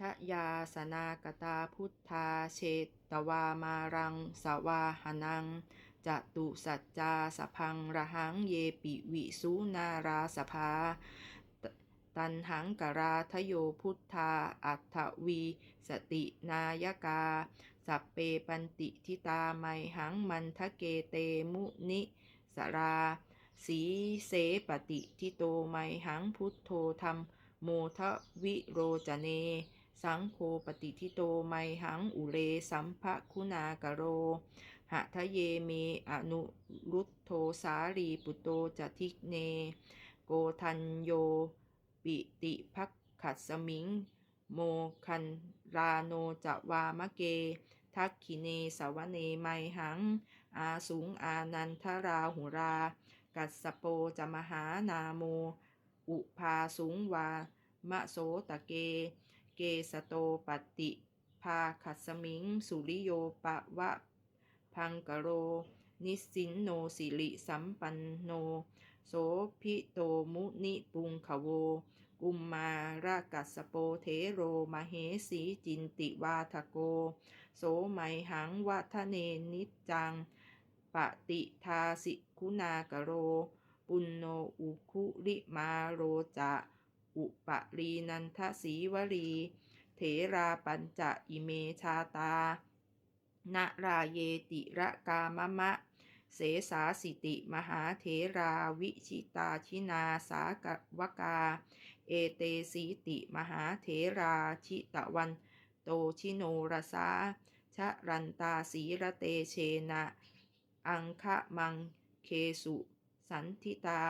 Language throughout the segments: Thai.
ชยาสนากตาพุทธาเชตวามารังสวาหนังจตุสัจจาสพังระหังเยปิวิสุนาราสภา ตันหังกราทโยพุทธาอัตวี สตินายกา สัพเปปันติทิตาไมหังมันทะเกเตมุนิสราสีเสปฏิทิโตไมหังพุทโธธรรมโมทวิโรจเน สังโฆปฏิทิโตไมหังอุเลสัมภคุณากโร หะทะเยเมอนุรุตโทสารีปุตโตจทิกเน โกทันโย ปิติภักขัสสมิง โมคันราโนจวามะเก ทักขิเนสวเนไมหัง อาสุงอานันทราหุรา กัสโปจมหานาโม อุภาสุงวามะโสตะเก เกสโตปฏิภาขัสมิง สุริโยปะวะพังกโร นิสินโนสิริสัมปันโน โสพิโตมุนิปุงขโว กุมมารากัสโปเทโรมเหสีจินติวาทโก โสไมหังวัฒเนนิจจัง ปฏิทาสิคุณากโร ปุณโนอุคุริมาโรจะ อุปรีนันทสีวรี เถราปัญจะอิเมชาตานราเยติระกามมะ เสสาสิติมหาเถราวิชิตาชินาสากวกา เอเตสีติมหาเถราชิตะวัน โตชิโนรสาชะรันตาสีระเตเชนะ อังคะมังเคสุ สันทิตา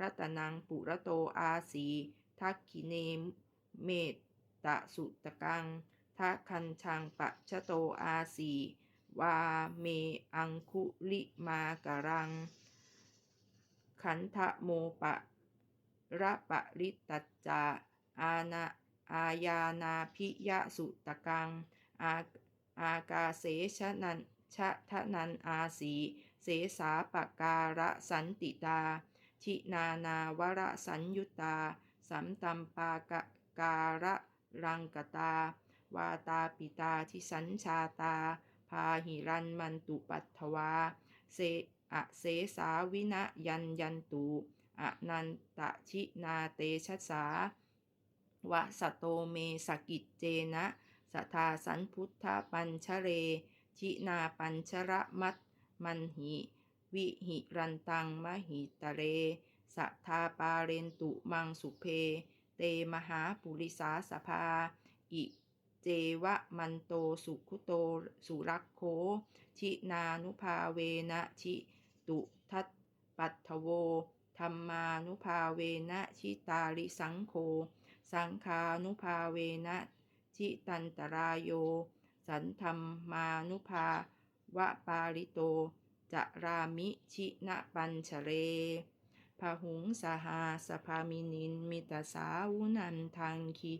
รัตนังปุระโตอาสี ทักขิเนเมตตะสุตกังทักคันชังปะชะโตอาสีวาเมอังคุลิมาการัง ขันทะโมปะระปะริตตจาอาณาอาญานาพิยะสุตกัง อาอากาเสชะนันชะทะนันอาสีเสสาปการะสันติตา ชินานาวระสัญยุตา สัมตัมปากะการะรังกตา วาตาปิตาทิสัญชาตา พาหิรันมันตุปัตถวา เสอะเสสาวินะยันยันตุอนันตชินาเตชะสาวะสโตเมสกิจเจนะสทาสันพุทธปัญชเร ชินาปัญชระมัตมันหิ วิหิรันตังมหิตะเร สัทธาปาเรนตุมังสุเพ เตมหาปุริสาสภา อิเจวะมันโตสุขุโตสุรักโค ชินานุภาเวนะชิตุทัตปัทโวธรรมานุภาเวนะชิตาริสังโฆสังคานุภาเวนะชิตันตรายโย สันธรรมานุภาวะปาริโต จะรามิชินะปัญชเร พหุงสหาสภามินินมิตาสาวุนันทังคี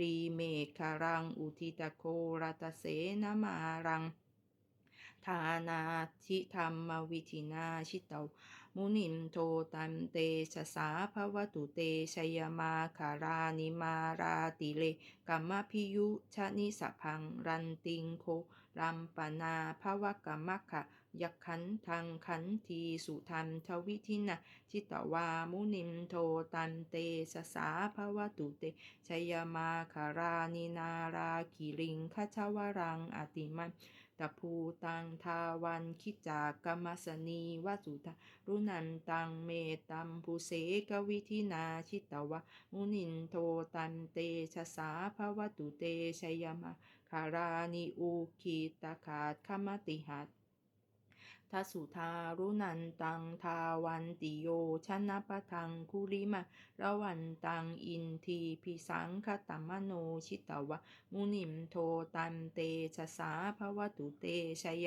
รีเมฆารัง อุทิตโครัตเสนมารังทานาทิธรรมวิธินาชิตวมุนิมโทตันเตชะสาภวตุเตชยมาคารานิมาราติเลกัมมพิยุชนิสพังรันติงโครัมปนาภวกรรมคะ ยักขันทังขันทีสุทันทวิทินาชิตวามุนิมโทตันเตชะสาภวตุเตชยมาคารานินาราคิริงคชวรังอติมันตภูตังทาวันคิจากรรมสนีวสุทารุนันตังเมตัมภูเสกวิธินาชิตวะมุนินโทตันเตชะสาภวตุเตชยมาคารานิอุคีตาขาดขมติหัต ทัสุทารุนันตังทาวันติโยชนะปะทังคุริมาระวันตังอินทีพิสังคตมโนชิตวะ มุนิมโทตันเตชะสาภวตุเตชย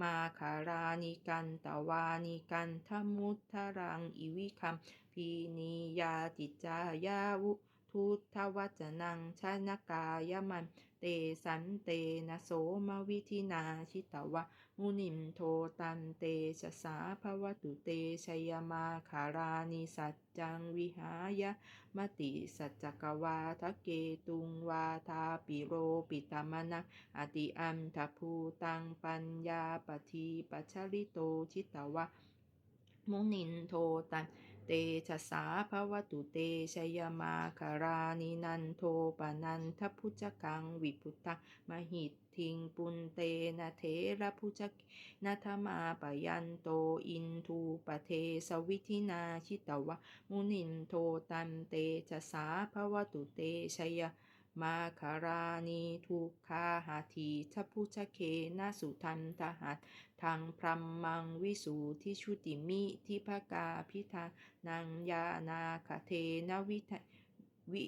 มาคารานิกันตวานิกันทมุทธรังอิวิคัมพีนิยาติจายาวุทุทธวจนังชนะกายมัน เตสันเตนะโสมวิธินาชิตวะ มุนิมโทตันเตชะสาภวตุเตชยมาคารานิสัจจังวิหายะมติสัจจกวาทะเกตุงวาทาปิโรปิตามนะอติอัมทภูตังปัญญาปทีปัชริโตชิตวะ มุนินโทตัน เตชะสาภวตุเตชยมาคารานินันโทปนันทพุจกังวิพุตตะมหิตทิงปุนเตนะเทระพุจกนัทมาปยันโตอินทูปเทสวิธินาชิตวะ มุนินโทตันเตชะสาภวตุเตชยา มาคารานีทุกขาหาทีทัพุชเคนาสุทันทหัตทางพรมมังวิสูทิชุติมิทิภกาพิธานังยานาคเทนวิทวิ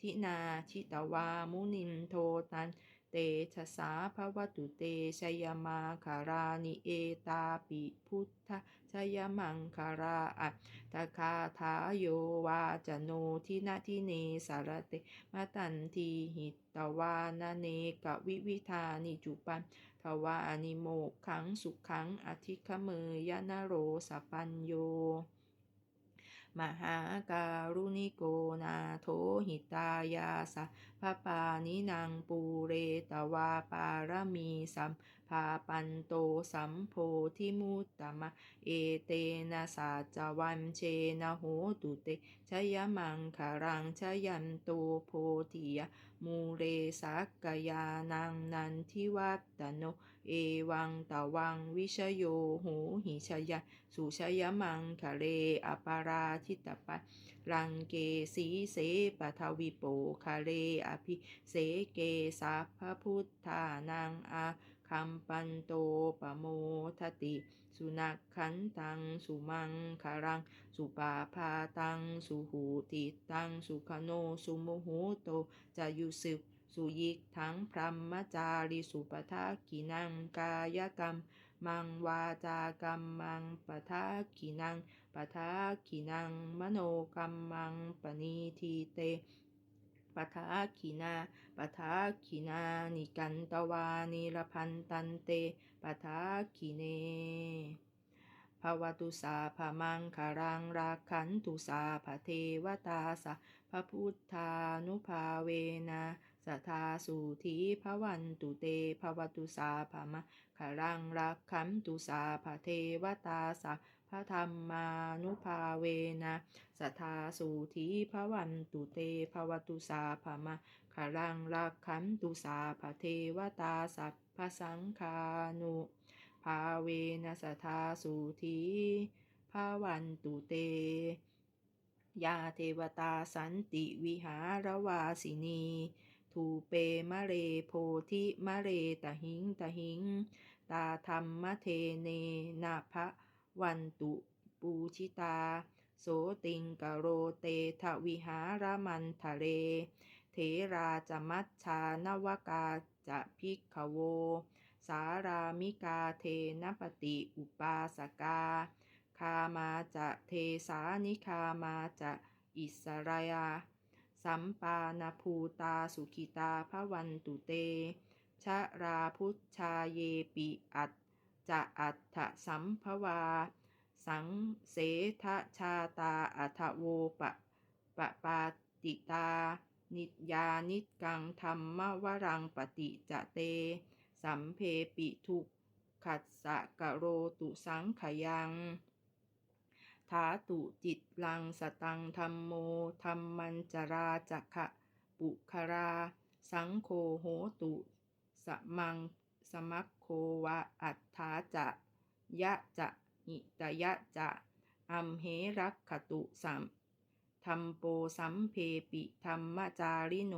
ทินาชิตวามุนินโทตัน เตชะสาภวตุเตชยมาคารานิเอตาปิพุทธชยมังคาราอัตตคาทาโยวาจโนทินาทิเนสารเตมาตันทีหิตตวานาเนกวิวิธานิจุปันทวานิโมกขังสุขขังอธิคเมยนโรสปัญโย มหาการุณิโกนาโทหิตายาสะพระปานินางปูเรตวาปารมีสัม ภาปันโตสัมโพธิมุตตมะ เอเตนะสาจวันเชนะโหตุเตชยมังคารังชยันโตโพธิยะมูเรสักกยานังนันทิวัตตโน เอวังตะวังวิชโยโหหิชยะสุชยมังคะเลอปาราชิตปัสรังเกสีเสปทวิโปคะเลอภิเสเกสัพพพุทธานังอา คัมปันโตปโมทติ สุนักขันตัง สุมังคารัง สุปาพาตัง สุหูติตัง สุขโน สุโมโหโต จะยุสึกสุยิกทั้งพรหมจาริสุปทากินังกายกรรม มังวาจากรรมมังปทากินังปทากินัง มโนกรรมังปณีทีเต ปทากินาปทากินานิกันตวานิรพันตันเตปทากิเนภาวตุสาภมังคารังราคันตุสาภเทวตาสะพระพุทธานุภาเวนะสัทาสุธีภวันตุเตภวตุสาภมะคารังรักขันตุสาภเทวตาสะ พระธรรมานุภาเวนะสัทธาสุธีภวันตุเตภวตุสาภมะคารังรักขันตุสาภเทวตาสัพพสังคานุภาเวนัสธาสุธีภาวันตุเตยาเทวตาสันติวิหารวาสินีทูเปมะเรโพธิมะเรตะหิงตะหิง ตาธรรมเทเนนาภะ วันตุปูชิตา โสติงกโรเตทวิหารมันทะเล เทราจมัชชานวกาจะพิกขโว สารามิกาเทนปติอุปาสกา คามาจะเทสานิคามาจะอิสรายา สัมปานภูตาสุขิตาพระวันตุเตชะราพุชชาเยปิอัต จะอัตสัมภวา สังเสทชาตาอัทโวปะปะปาติตา นิยานิกังธรรมวรังปฏิจะเต สัมเพปิทุกขัสสะกะโรตุสังขยังถาตุจิตลังสตังธรรมโมธรรมันจราจักะปุคารา สังโฆโหตุ สมังสมัคโค วะอัฏฐาจะยะจะหิตยะจะอัมเหรักขตุสัมธรรมโปสัมเพปิธรรมจาริโน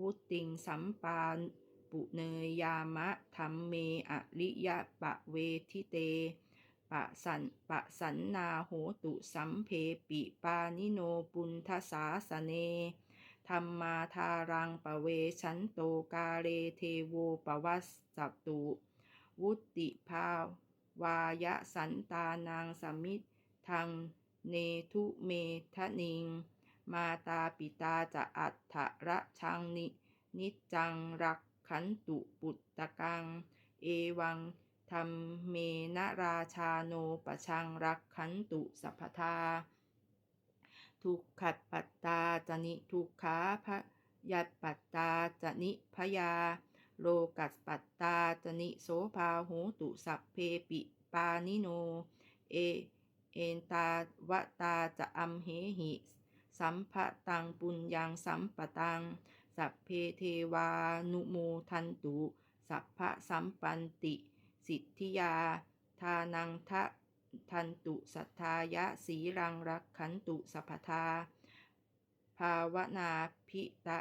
วุติงสัมปานปุเนยยามะธรรมเมอริยะปะเวทิเต ปะสันปะสันนาโหตุสัมเพปิปานิโนปุณทสาสเนธรรมาทารังปะเวชันโตกาเรเทโวปวัสสตุ วุติภาวายะสันตานางสมิทธังเนทุเมทะนิง มาตาปิตาจะอัฏฐระชังนิ นิจังรักขันตุปุตตะกัง เอวังธรรมเมนะราชาโนปชังรักขันตุสัพพทา ทุกขัดปัตตาจนิทุกขาพยัดปัตตาจนิพยา โลกัสปัตตาจนิโสภาหูตุสัพเพปิปานิโน เอ เอนตาวตาจะอัมเหหิ สัมภะตังปุญญังสัมปตัง สัพเพเทวานุโมทันตุ สัพพะสัมปันติ สิทธิยา ทานังทะทันตุสัทธายะสีรังรักขันตุสัพพทา ภาวนาพิตะ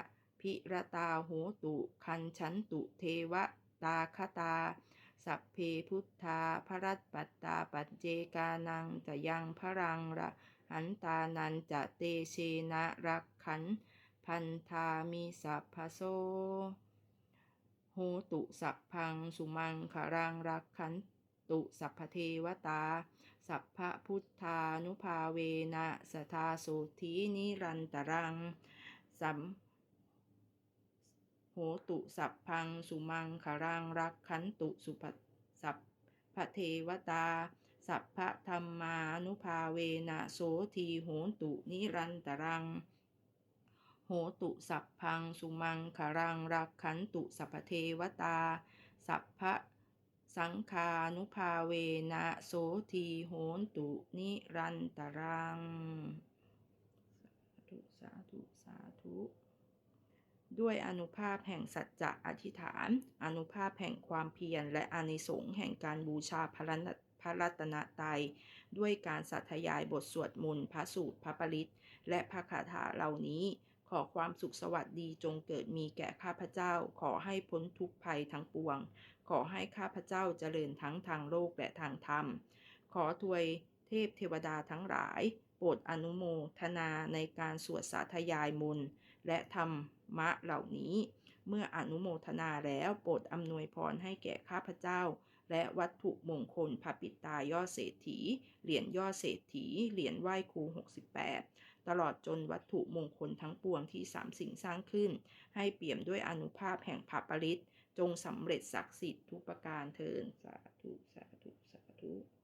พิรตาโหตุคันฉันตุเทวตาคตา สัพเพพุทธาพรัตปัตตาปัจเจกานังจะยังพรังระหันตานันจะเตเชนะรักขัน พันธามิสัพพโสโหตุสัพพังสุมังคารังรักขันตุสัพพเทวตา สัพพะพุทธานุภาเวนะสทาโสุธีนิรันตรังสัม โหตุสัพพังสุมังคารังรักขันตุสุปสัพพเทวตา สัพพะธรรมานุภาเวนะโสทีโหตุนิรันตรัง โหตุสัพพังสุมังคารังรักขันตุสัพพเทวตา สัพพะสังคานุภาเวนะโสทีโหตุนิรันตรัง สาธุ สาธุ สาธุ ด้วยอนุภาพแห่งสัจจะอธิษฐาน อนุภาพแห่งความเพียร และอานิสงส์แห่งการบูชาพระรัตพระรัตนตรัยด้วยการสัทยายบทสวดมนต์พระสูตรพระปริตและพระคาถาเหล่านี้ ขอความสุขสวัสดีจงเกิดมีแก่ข้าพเจ้า ขอให้พ้นทุกภัยทั้งปวง ขอให้ข้าพเจ้าเจริญทั้งทางโลกและทางธรรม ขอทวยเทพเทวดาทั้งหลาย โปรดอนุโมทนาในการสวดสาธยายมนต์และธรร มะเหล่านี้ เมื่ออนุโมทนาแล้วโปรดอำนวยพรให้แก่ข้าพเจ้า และวัตถุมงคลพระปิตายอดเศรษฐี เหรียญยอดเศรษฐี เหรียญไหว้ครู 68 ตลอดจนวัตถุมงคลทั้งปวงที่สามสิ่งสร้างขึ้น ให้เปี่ยมด้วยอนุภาพแห่งพระปริตจงสำเร็จศักดิ์สิทธิ์ทุกประการเทินสาธุสาธุสาธุ